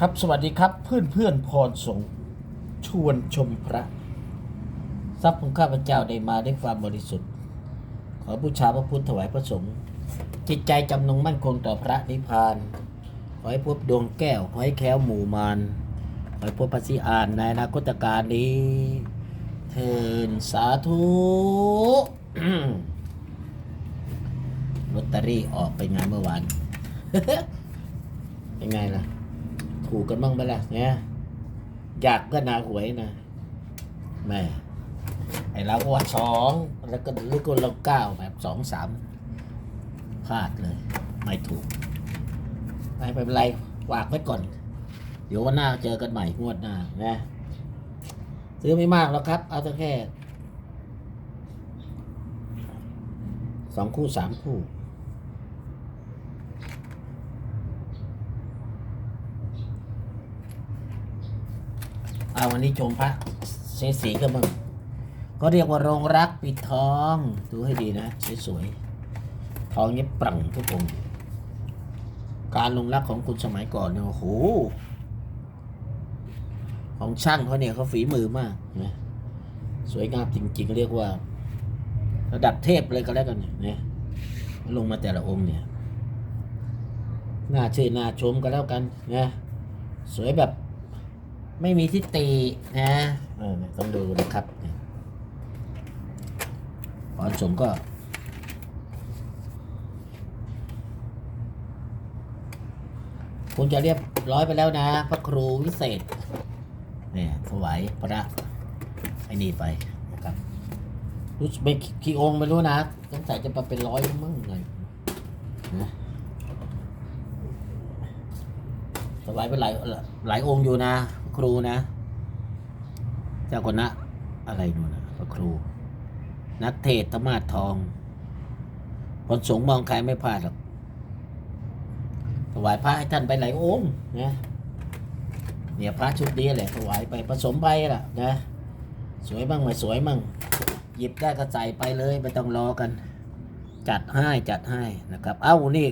ครับสวัสดีครับเพื่อนเพื่อนพรสงชวนชมพระ ทรัพย์ของข้าพเจ้าได้มาด้วยความบริสุทธิ์ ขอบูชาพระพุทธถวายพระสงฆ์จิตใจจำนงมั่นคงต่อพระนิพพาน ขอให้พบดวงแก้ว ขอให้แค้วหมู่มารขอให้พบพระสิอานในอนาคตการนี้เทินสาธุลอตเตอรี่ออกไปงานเมื่อวานเป็นไงล่ะ ถูกกันบ้างไหมล่ะเนี่ยอยากก็นาหวยนะแม่ไอเราก็ว่าสองแล้วก็หรือก็เราเก้าแบบสองสามพลาดเลย ไม่ถูกไม่เป็นไรวากไว้ก่อน เดี๋ยววันหน้าเจอกันใหม่งวดหน้านะซื้อไม่มากแล้วครับ เอาแต่แค่สองคู่สามคู่ เอาวันนี้ชมพระเสสีกันบ้างก็เรียกว่าโรงรักปิดทอง ดูให้ดีนะสวยๆทองเนี้ยปรั่งทุกองค์การลงรักของคุณสมัยก่อนเนี่ยโอ้โหของช่างเขาเนี่ยเขาฝีมือมากนะสวยงามจริงๆ เรียกว่า ระดับเทพเลยก็แล้วกันเนี่ยนะลงมาแต่ละองค์เนี่ยน่าชื่อน่าชมก็แล้วกันนะสวยแบบ ไม่มีทิฏฐินะเออต้องดูนะครับพรสมก็คงจะเรียบร้อยไปแล้วนะ พระครูวิเศษ เนี่ยถวายพระไอ้นี่ไปนะครับรู้สึกไม่กี่องค์ไม่รู้นะสงสัยจะมาเป็นร้อยมั้งไงนะถวายไปหลายหลายองค์อยู่นะ ครูนะ เจ้าคณะอะไรนู่นนะพระครู นักเทศธรรมาทองผลสงมองใครไม่พลาดหรอกถวายพระให้ท่านไปหลายองค์นะเนี่ยพระชุดนี้แหละถวายไปผสมไปล่ะนะสวยบ้างไม่สวยบ้างหยิบได้ก็ใส่ไปเลยไม่ต้องรอกัน จัดให้จัดให้นะครับ เอ้านี่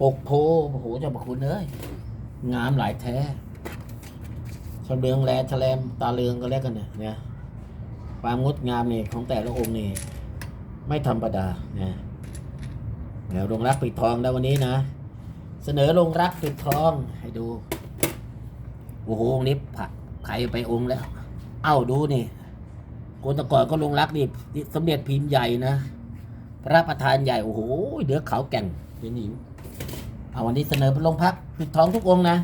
ปกโพโอ้โหเจ้าพระคุณเอ้ยงามหลายแท้ ชำเลืองแลแฉลมตาเลืองก็แล้วกันเนี่ยเนี่ยความงดงามนี่ของแต่ละองค์นี่ไม่ธรรมดาเนี่ยแล้วลงรักปิดทองแล้ววันนี้นะ เสนอลงรักปิดทองให้ดูโอ้โหองค์นี้ผักใครไปองค์แล้ว เอ้าดูนี่คนตะก่อนก็ลงรักนี่สมเด็จพิมพ์ใหญ่นะพระประธานใหญ่โอ้โหเดือเขาแก่งเดี๋ยวนี้เอาวันนี้เสนอลงพักปิดทองทุกองนะ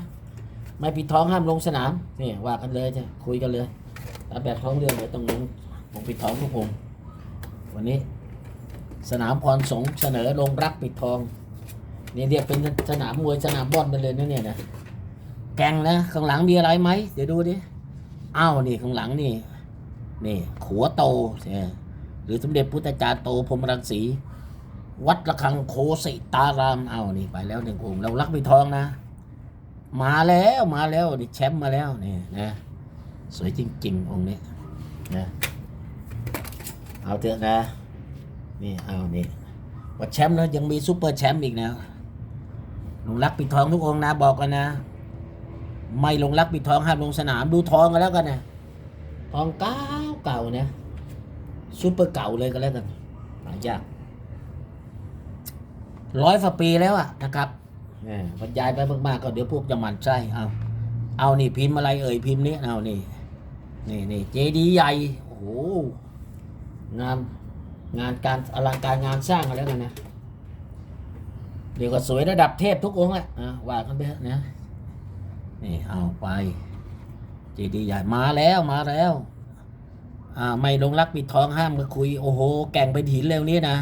ไม่ปิดทองห้ามลงสนามนี่ว่ากันเลยจะคุยกันเลยถ้าแบบท้องเรื่องเดี๋ยต้องลงลงปิดทองทุกองวันนี้ สนามพรสงเสนอลงรักปิดทองนี่เรียกเป็นสนามมวยสนามบอลไปเลยนะเนี่ยนะแกงนะข้างหลังมีอะไรไหมเดี๋ยวดูดิอ้าวนี่ข้างหลังนี่นี่ขัวโตเนี่ยหรือสมเด็จพุทธจารย์โตพรมรังสี วัดระฆังโคสิตารามเอานี่ไปแล้วหนึ่งองค์เรารักไปทองนะ มาแล้วมาแล้วนี่แชมป์มาแล้วนี่นะสวยจริง ๆ องค์นี้นะเอาเถอะนะ นี่เอานี่ว่าแชมป์แล้วยังมีซูเปอร์แชมป์อีกนะลงรักปิดทองทุกองนะบอกกันนะ ไม่ลงรักปิดทองห้ามลงสนามดูทองกันแล้วกันนะทองเก่าเก่านะซูเปอร์เก่าเลยก็แล้วกันหายากร้อยฝ่าปีแล้วอะนะครับ บรรยายไปมากๆก็เดี๋ยวพวกจะมันไส้เอาเอานี่พิมพ์อะไรเอ่ยพิมพ์นี้เอานี่นี่นี่เจดีย์ใหญ่โอ้โหงานงานการอลังการงานสร้างกันแล้วกันนะเดี๋ยวก็สวยระดับเทพทุกองค์แหละอะว่ากันไปเถอะนะนี่เอาไปเจดีย์ใหญ่มาแล้วมาแล้วอ่าไม่ลงรักปิดทองห้ามก็คุย โอ้โห แก่งเป็นหินเร็วนี้นะ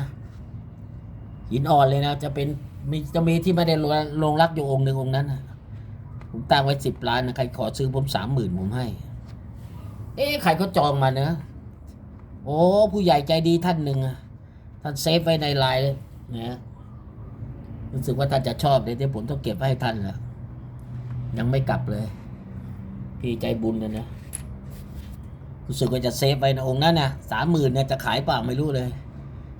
หินอ่อนเลยนะจะเป็น มีจะมีที่ไม่ได้ลงลงรักอยู่องค์หนึ่งองค์นั้นนะผมตั้งไว้สิบล้านนะใครขอซื้อผมสามหมื่นผมให้ เอ๊ะใครก็จองมาเนะโอ้ผู้ใหญ่ใจดีท่านหนึ่งท่านเซฟไว้ในไลน์เลยนะรู้สึกว่าท่านจะชอบเดี๋ยวผมต้องเก็บไวให้ท่านแล้วยังไม่กลับเลย พี่ใจบุญนะนะรู้สึกว่าจะเซฟไว้นะองค์นั้นนะสามหมื่นเนี่ยจะขายเปล่าไม่รู้เลย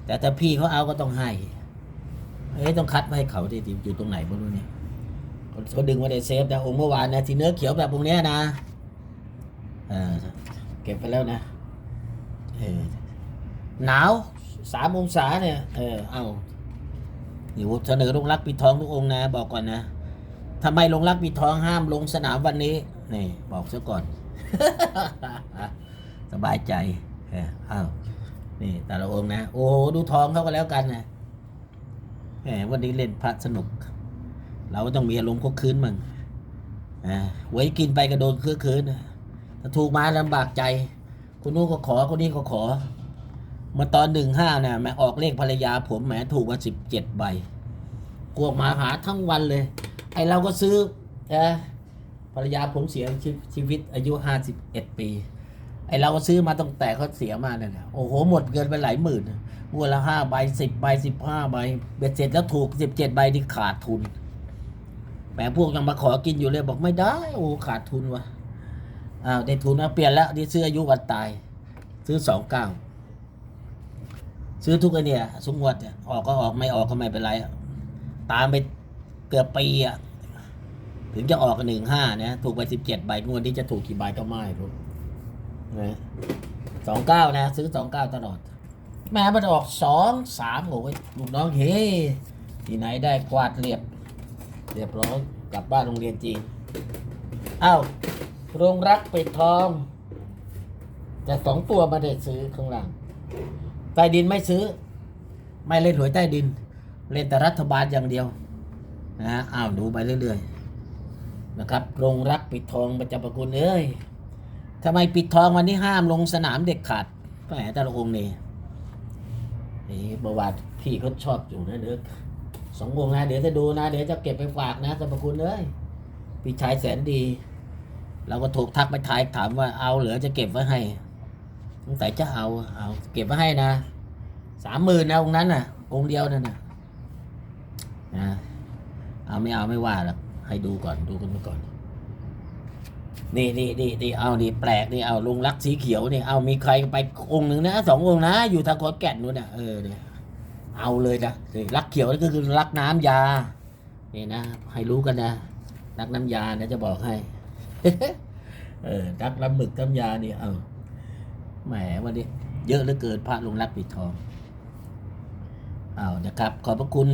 แต่ถ้าพี่เขาเอาก็ต้องให้ เฮ้ยต้องคัดไว้ให้เขาดิอยู่ตรงไหนไม่รู้เนี่ยเขาดึงมาในเซฟแต่องค์เมื่อวานนะที่เนื้อเขียวแบบองเนี้ยนะเออเก็บไปแล้วนะเออหนาวสามองศาเนี่ยเออเอาอยู่เสนอลงรักปิดทองทุกองนะบอกก่อนนะทำไมลงรักปิดทองห้ามลงสนามวันนี้นี่บอกซะก่อน สบายใจเอออ้าวนี่แต่ละองนะ โอ้โหดูทองเขาก็แล้วกันนะ แหมวันนี้เล่นพระสนุก เราก็ต้องมีอารมณ์ก็คืนมั่งอ่าไว้กินไปกระโดนคือคืนถ้าถูกมาลำบากใจ คนนู้นก็ขอคนนี้ก็ขอ มาตอนหนึ่งห้าเนี่ยแหม่ออกเลขภรรยาผมแหมถูกมาสิบเจ็ดใบกวกมาหาทั้งวันเลย ไอเราก็ซื้อนะภรรยาผมเสียชีชีวิตอายุห้าสิบเอ็ดปี ไอเราก็ซื้อมาตั้งแต่เขาเสียมาเนี่ยโอ้โหหมดเงินไปหลายหมื่น งวดละห้าใบสิบใบสิบห้าใบเบ็ดเสร็จแล้วถูกสิบเจ็ดใบที่ขาดทุนแหมพวกยังมาขอกินอยู่เลยบอกไม่ได้ โอ้ขาดทุนวะอ้าวได้ทุนนะเปลี่ยนแล้วนี่ซื้ออายุวันตาย ซื้อสองเก้าซื้อทุกไอเนี่ยสมงวดเนี่ยออกก็ออกไม่ออกก็ไม่เป็นไรตามไปเกือบปีอะถึงจะออกหนึ่งห้าเนี่ยถูกไปสิบเจ็ดใบงวดนี้จะถูกกี่ใบก็ไม่รู้นะสองเก้านะ ซื้อสองเก้าตลอด แม้มันออกสองสามโอ้ยลูกน้องเฮที่ไหนได้กวาดเรียบ เรียบร้อยกลับบ้านโรงเรียนจีนอ้าวโรงรักปิดทอง แต่สองตัวมาได้ซื้อข้างหล่างใต้ดินไม่ซื้อ ไม่เล่นหวยใต้ดิน เล่นแต่รัฐบาลอย่างเดียวนะอ้าวดูไปเรื่อยๆนะครับโรงรักปิดทองประจำประคุณเอ้ยทำไมปิดทองวันนี้ห้ามลงสนามเด็กขาดแหมแต่ละองค์นี่ นี่ประวัติพี่เขาชอบอยู่นะเด็กสองวงนะเดี๋ยวจะดูนะ เดี๋ยวจะเก็บไปฝากนะสรรพคุณเลยพี่ชายแสนดี เราก็ถูกทักไปทายถามว่าเอาเหลือจะเก็บไว้ให้สงสัยจะเอาเอา เก็บไว้ให้นะสามหมื่นนะองนั้นน่ะ องเดียวนั่นนะนะเอาไม่เอาไม่ว่าหรอกให้ดูก่อนดูกันไปก่อน นี่นี่นี่นี่เอานี่แปลกนี่เอาลุงรักสีเขียวนี่เอามีใครไปองค์หนึ่งนะสององค์นะอยู่ทางขอนแก่นนู่นน่ะเออเนี่ยเอาเลยนะรักเขียวนี่ก็คือรักน้ำยานี่นะให้รู้กันนะรักน้ำยานะจะบอกให้เออรักน้ำหมึกน้ำยานี่เอาแหมวันนี้เยอะเหลือเกินพระลงรักปิดทองเอานะครับ ขอบพระคุณ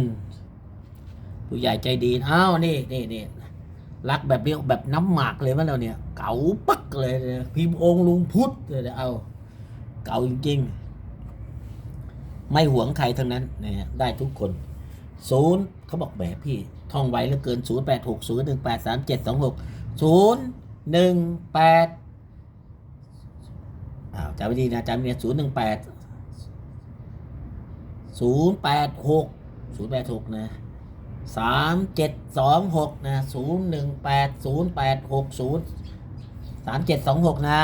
ผู้ใหญ่ใจดีอ้าวนี่นี่นี่รักแบบเรียกแบบน้ำหมากเลยมั้งเราเนี่ย เก่าปักเลยพิมพ์องค์ลุงพุทธเลยเอา เก่าจริงๆ ไม่หวงใครทั้งนั้นนะฮะได้ทุกคนศูนย์เขาบอกแบบพี่ท่องไวเหลือเกินศูนย์แปดหกศูนย์หนึ่งแปดสามเจ็ดสองหกศูนย์หนึ่งแปดอ้าวจำไม่ดีนะจำเนี่งแปดศูนย์แปดหกศูนย์แปดหกนะสามเจ็ดสองหกนะศูนย์หนึ่งแปดศูนย์แปดหกศูนย์ สามเจ็ดสองหกนะ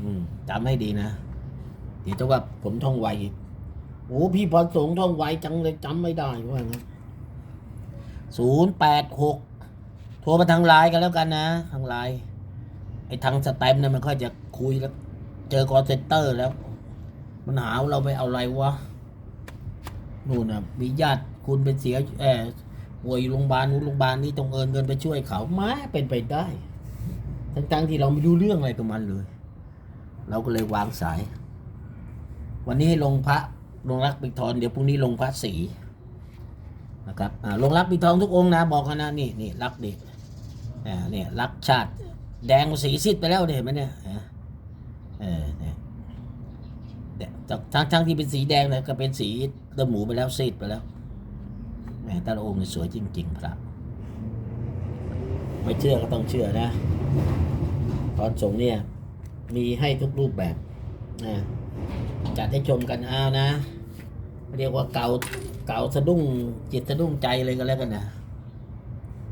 อืมจำให้ดีนะ เดี๋ยวจะว่าผมท่องไวอีกโอ้พี่พรสงฆ์ท่องไวจังเลยจำไม่ได้ว่างั้นศูนย์แปดหกโทรมาทางไลน์กันแล้วกันนะ ทางไลน์ไอ้ทางสแตมป์เนี่ยมันค่อยจะคุยแล้ว เจอคอเซนเตอร์แล้ว มันหาว่าเราไปเอาอะไรวะนู่นน่ะมีญาติคุณเป็นเสียแอบป่วยอยู่โรงพยาบาลนู้นโรงพยาบาลนี้ต้องเอินเงินไปช่วยเขามาเป็นไปได้ ทั้งๆที่เราไม่รู้เรื่องอะไรกับมันเลย เราก็เลยวางสาย วันนี้ให้ลงพระลงรักปิทองเดี๋ยวพรุ่งนี้ลงพระสีนะครับอ่าลงรักปิทองทุกองนะบอกกันนะนี่นี่รักเดิอ่าเนี่ยรักชาติแดงสีซีดไปแล้วเห็นไหมเนี่ยเออเนี่ยทั้งทั้งที่เป็นสีแดงเลยก็เป็นสีเลือดหมูไปแล้วซีดไปแล้วแหมแต่ละองค์สวยจริง ๆ พระไม่เชื่อก็ต้องเชื่อนะ ตอนสงเนี่ย มีให้ทุกรูปแบบนะจัดให้ชมกันเอานะ เรียกว่าเก่าเก่าสะดุ้งจิตสะดุ้งใจเลยก็แล้วกันนะ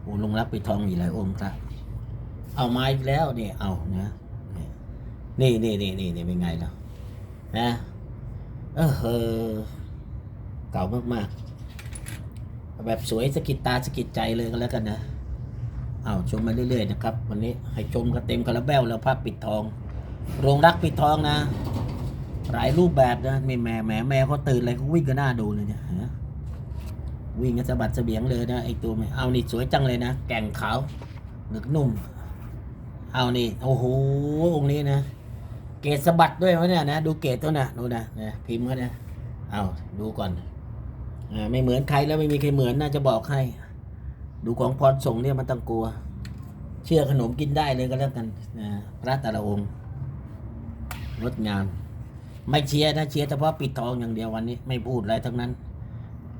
โอ้ลงรักไปทองอีกหลายองค์ครับเอามาอีกแล้วเนี่ยเอานะนี่นี่นี่นี่นี่เป็นไงเนาะนะเออเออเก่ามากๆ แบบสวยสะกิดตาสะกิดใจเลยก็แล้วกันนะ เอาชมมาเรื่อยๆนะครับ วันนี้ให้ชมกันเต็มคาราเบลแล้วภาพปิดทอง โรงรักปิดทองนะ หลายรูปแบบนะมีแม่แม่แม่เขาตื่นอะไรเขาวิ่งกันหน้าดูเลยเนี่ยฮะวิ่งกันสะบัดเสบียงเลยนะไอตัวเอานี่สวยจังเลยนะแก่งขาวหนึกนุ่ม เอานี่โอ้โหองค์นี้นะเกตสะบัดด้วยวะเนี่ยนะดูเกตตัวน่ะดูนะนะพิมพ์เขานะเอาดูก่อนอ่าไม่เหมือนใครแล้วไม่มีใครเหมือนน่าจะบอกให้ ดูของพรส่งเนี่ยมันต้องกลัว เชื่อขนมกินได้เลยก็แล้วกันนะพระแต่ละองค์งดงาม ไม่เชียร์นะเชียร์เฉพาะปิดทองอย่างเดียววันนี้ ไม่พูดอะไรทั้งนั้น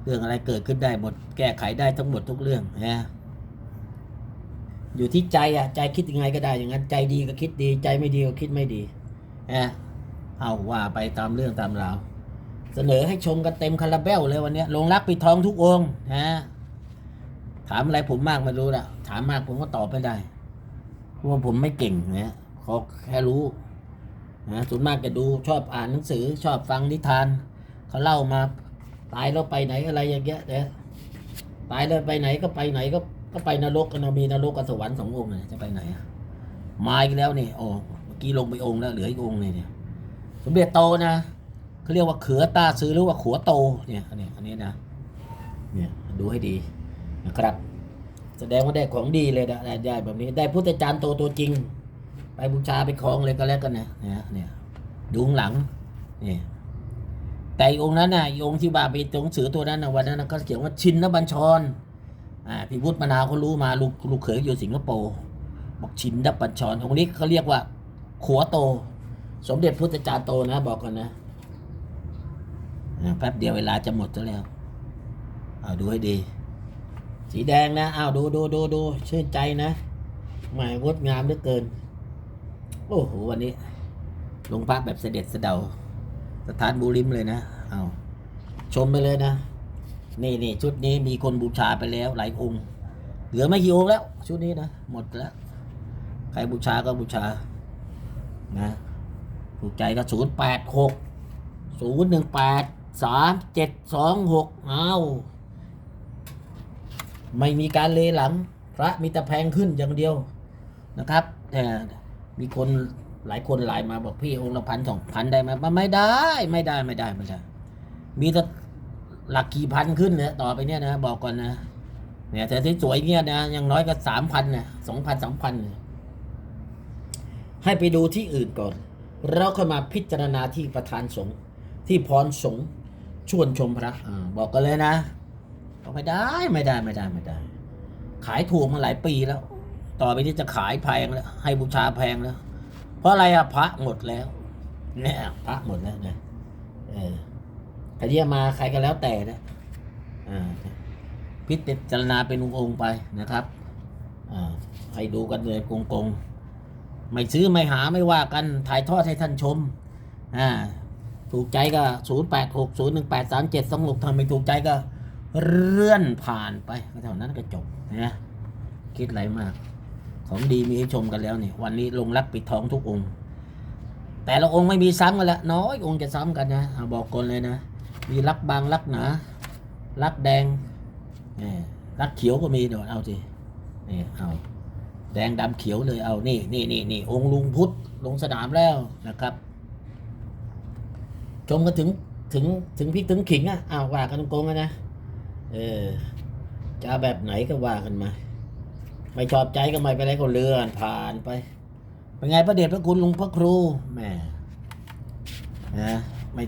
เรื่องอะไรเกิดขึ้นได้หมด แก้ไขได้ทั้งหมดทุกเรื่องนะอยู่ที่ใจอะใจคิดยังไงก็ได้อย่างนั้น ใจดีก็คิดดี ใจไม่ดีก็คิดไม่ดีนะเอาว่าไปตามเรื่องตามราวเสนอให้ชมกันเต็มคาราเบลเลยวันนี้ลงรักปิดทองทุกองนะ ถามอะไรผมมากไม่รู้ละถามมากผมก็ตอบไม่ได้เพราะว่าผมไม่เก่งนะขอแค่รู้นะส่วนมากจะดูชอบอ่านหนังสือชอบฟังนิทานเขาเล่ามาตายแล้วไปไหนอะไรอย่างเงี้ยนะตายแล้วไปไหนก็ไปไหนก็ก็ไปนรกกันมีนรกกับสวรรค์สององค์เนี่ยจะไปไหนอะมาอีกแล้วนี่โอ้เมื่อกี้ลงไปองค์แล้วเหลืออีกองค์เลยเนี่ยสมเด็จโตนะเขาเรียกว่าเขือตาซื้อหรือว่าขัวโตเนี่ยอันนี้อันนี้นะเนี่ยดูให้ดี นะครับ แสดงว่าได้ของดีเลยนะได้แบบนี้ ได้พุทธจารย์โตตัวจริง ไปบูชาไปคลองเลยก็แล้วกันนะเนี่ยเนี่ยดูงหลังนี่แต่อีกองค์นั้นน่ะองค์ที่บาไปตรงสือตัวนั้นนะวันนั้นนะก็เขียนว่าชินนบัญชรอ่าพี่พุทธมนาเขารู้มาลูกลูกเขยอยู่สิงคโปร์บอกชินนบัญชรองค์นี้เขาเรียกว่า ขัวโต สมเด็จพุทธจารย์โตนะบอกก่อนนะแป๊บเดียวเวลาจะหมดซะแล้ว เอาดูให้ดี สีแดงนะอ้าวดูดูดูดูชื่นใจนะหมายงดงามเหลือเกิน โอ้โหวันนี้ ลงพักแบบเสด็จเสด็จสถานบูริมเลยนะเอาชมไปเลยนะ นี่นี่ชุดนี้มีคนบูชาไปแล้วหลายองค์ เหลือไม่กี่องค์แล้ว ชุดนี้นะหมดแล้ว ใครบูชาก็บูชา นะถูกใจก็ศูนย์แปดหกศูนย์หนึ่งแปดสามเจ็ดสองหกเอา ไม่มีการเลหลัง พระมีแต่แพงขึ้นอย่างเดียวนะครับแต่มีคนหลายคนหลายมาบอกพี่องค์ละพันสองพันได้ไหมมันไม่ได้ไม่ได้ไม่ได้ไม่ได้ มีแต่หลักกี่พันขึ้นเนี่ยต่อไปเนี่ยนะ บอกก่อนนะเนี่ยแต่ที่สวยเนี่ยนะยังน้อยก็สามพันเนี่ยสองพันสามพันให้ไปดูที่อื่นก่อน เราค่อยมาพิจารณาที่ประธานสงฆ์ที่พรสงฆ์ชวนชมพระอบอกกันเลยนะ ไม่ได้ไม่ได้ไม่ได้ไม่ได้ ขายถูกมาหลายปีแล้ว ต่อไปนี้จะขายแพงแล้ว ให้บูชาแพงแล้ว เพราะอะไรอะพระหมดแล้ว เนี่ยพระหมดแล้วนะเออใครที่จะมาใครก็แล้วแต่นะอ่าพิจารณาเป็นองค์ไปนะครับอ่าให้ดูกันเลยกงๆไม่ซื้อไม่หาไม่ว่ากันถ่ายทอดให้ท่านชมอ่าถูกใจก็ศูนย์แปดหกศูนย์หนึ่งแปดสามเจ็ดสองหกทำไม่ถูกใจก็ เลื่อนผ่านไปเท่านั้นก็จบนะคิดอะไรมาก ของดีมีให้ชมกันแล้วเนี่ยวันนี้ลงรักปิดทองทุกองค์ แต่ละองค์ไม่มีซ้ำกันล้วน้อยองค์จะซ้ำกันนะเอาบอกก่อนเลยนะ มีรักบางรักหนารักแดงนี่รักเขียวก็มีเดี๋ยวเอาสินี่เอาแดงดำเขียวเลยเอานี่นี่นี่นี่องค์ลุงพุทธลงสนามแล้วนะครับ ชมกันถึงถึงถึงพริกถึงขิงอะอ้าวว่ากันตรงๆนะ เออจะแบบไหนก็ว่ากันมา ไม่ชอบใจก็ไม่เป็นไรก็เลื่อนผ่านไป เป็นไงพระเดชพระคุณลุงพระครูแหม่นะไม่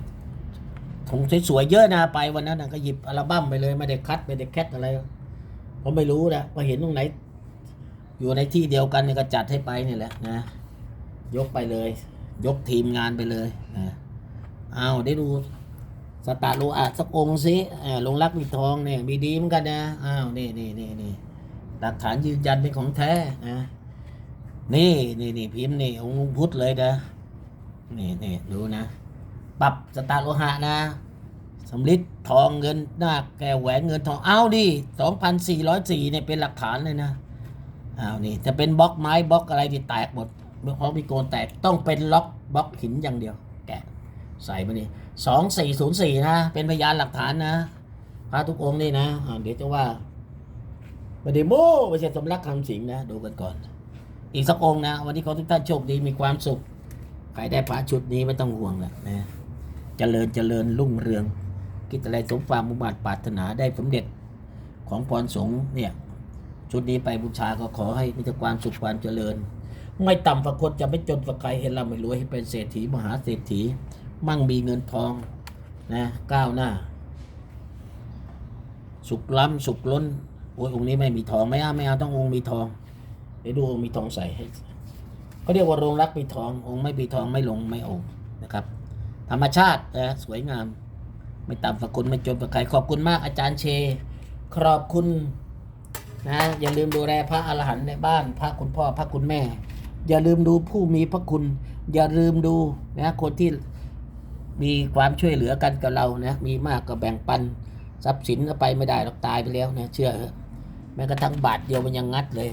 คงสวยๆเยอะนะไปวันนั้นนะก็หยิบอัลบั้มไปเลยไม่ได้คัดไม่ได้แคทอะไรเพราะไม่รู้นะพอเห็นตรงไหน อยู่ในที่เดียวกันเนี่ยก็จัดให้ไปนี่แหละนะ ยกไปเลย ยกทีมงานไปเลยนะเอาได้ดู สตาร์โลอาสักองค์สิอ่าลงรักมีทองเนี่ยมีดีเหมือนกันนะ อ้าว นี่นี่นี่นี่หลักฐานยืนยันเป็นของแท้นะนี่นี่นี่พิมพ์นี่องค์พุทธเลยนะ นี่นี่ดูนะ ปรับสตาร์โลหะนะสำลิดทองเงินหน้าแก้แหวนเงินทอง เอาดิสองพันสี่ร้อยสี่เนี่ยเป็นหลักฐานเลยนะอ้าวนี่จะเป็นบล็อกไม้บล็อกอะไรที่แตกหมดเพราะมีโกนแตกต้องเป็นล็อกบล็อกหินอย่างเดียว แกะใส่มานี่ สองสี่ศูนย์สี่นะ เป็นพยานหลักฐานนะพระทุกองค์นี่นะเดี๋ยวจะว่าไม่ได้โม้ไม่ใช่สำลักคำสิงนะ ดูกันก่อน อีกสักองค์นะ วันนี้ขอทุกท่านโชคดีมีความสุขใครได้พระชุดนี้ไม่ต้องห่วงแหละนะ เจริญเจริญรุ่งเรืองคิดอะไรสมความมุมาตรปรารถนาได้สมเด็จของพรสงฆ์เนี่ย ชุดนี้ไปบูชาก็ขอให้มีแต่ความสุขความเจริญ ไม่ต่ำฝักคนจะไม่จนฝักใครเห็นเราไม่รวยให้เป็นเศรษฐีมหาเศรษฐี มั่งมีเงินทองนะก้าวหน้า สุขล้ำสุขล้นโอ้ยองค์นี้ไม่มีทองไม่เอาไม่เอาต้ององค์มีทองเดี๋ยวดูองค์มีทองใส่ให้เขาเรียกว่าโรงรักมีทอง องค์ไม่มีทองไม่ลงไม่องค์นะครับ ธรรมชาตินะสวยงาม ไม่ต่ำฝักคนไม่จนฝักใครขอบคุณมากอาจารย์เช ขอบคุณนะอย่าลืมดูแลพระอรหันต์ในบ้าน พระคุณพ่อพระคุณแม่ อย่าลืมดูผู้มีพระคุณ อย่าลืมดูนะคนที่ มีความช่วยเหลือกันกับเรานะมีมากก็แบ่งปันทรัพย์สินก็ไปไม่ได้หรอกตายไปแล้วนะเชื่อแม้กระทั่งบาทเดียวมันยังงัดเลย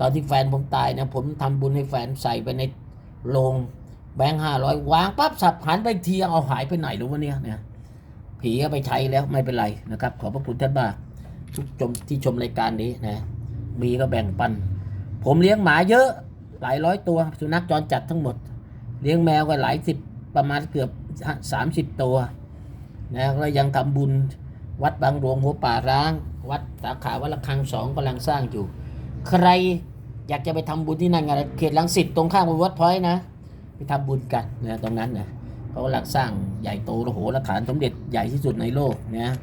ตอนที่แฟนผมตายนะผมทำบุญให้แฟนใส่ไปในโรงแบงค์ห้าร้อยวางปั๊บสับหันไปทีเอาหายไปไหนรู้วะเนี่ยเนี่ยผีก็ไปใช้แล้วไม่เป็นไรนะครับ ขอบพระคุณท่านมากทุกชมที่ชมรายการนี้นะมีก็แบ่งปัน ผมเลี้ยงหมาเยอะหลายร้อยตัวสุนัขจรจัดทั้งหมด เลี้ยงแมวก็หลายสิบ ประมาณเกือบสามสิบตัวนะแล้วยังทำบุญวัดบางหลวงหัวป่าร้าง วัดสาขาวัดระฆังสองกำลังสร้างอยู่ ใครอยากจะไปทำบุญที่นั่นกันเขตลังสิตตรงข้ามวัดพอยนะ ไปทำบุญกันนะตรงนั้นนะเขากำลังสร้างใหญ่โตระโหระฐานสมเด็จใหญ่ที่สุดในโลกนะ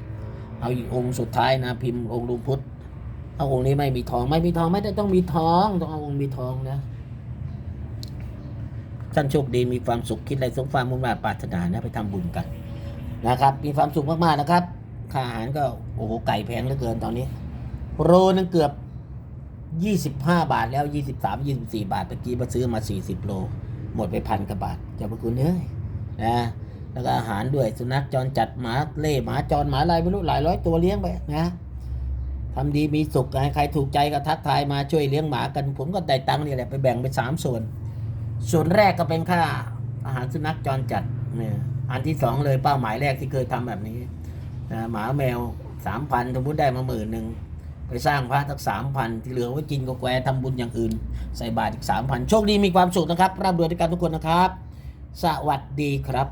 เอาอีกองค์สุดท้ายนะ พิมพ์องค์ลุงพุทธเอาองค์นี้ไม่มีทองไม่มีทองไม่ได้ต้องมีทองต้องเอาองค์มีทองนะ ท่านโชคดีมีความสุขคิดอะไรสมความมุ่งมั่นปรารถนานะไปทำบุญกันนะครับ มีความสุขมากๆนะครับค่าอาหารก็โอ้โหไก่แพงเหลือเกินตอนนี้โรนึงเกือบยี่สิบห้าบาทแล้วยี่สิบสามยี่สิบสี่บาทตะกี้มาซื้อมาสี่สิบโล หมดไปพันกว่าบาทเจะพระคุณเอ้ยนะแล้วก็อาหารด้วยสุนัขจรจัดหมาเล่หมาจรหมาอะไรไม่รู้หลายร้อยตัวเลี้ยงไปนะทำดีมีสุขใครถูกใจก็ทักทายมาช่วยเลี้ยงหมากัน ผมก็ได้ตังค์นี่แหละไปแบ่งเป็นสามส่วน ส่วนแรกก็เป็นค่าอาหารสุนัขจรจัดเนี่ยอันที่สองเลยเป้าหมายแรกที่เคยทำแบบนี้นะหมาแมวสามพันสมมติได้มาหมื่นหนึ่งไปสร้างพระสักสามพันที่เหลือไว้กินกาแฟทำบุญอย่างอื่น ใส่บาตรอีกสามพันโชคดีมีความสุขนะครับร่ำรวยด้วยกันทุกคนนะครับ สวัสดีครับ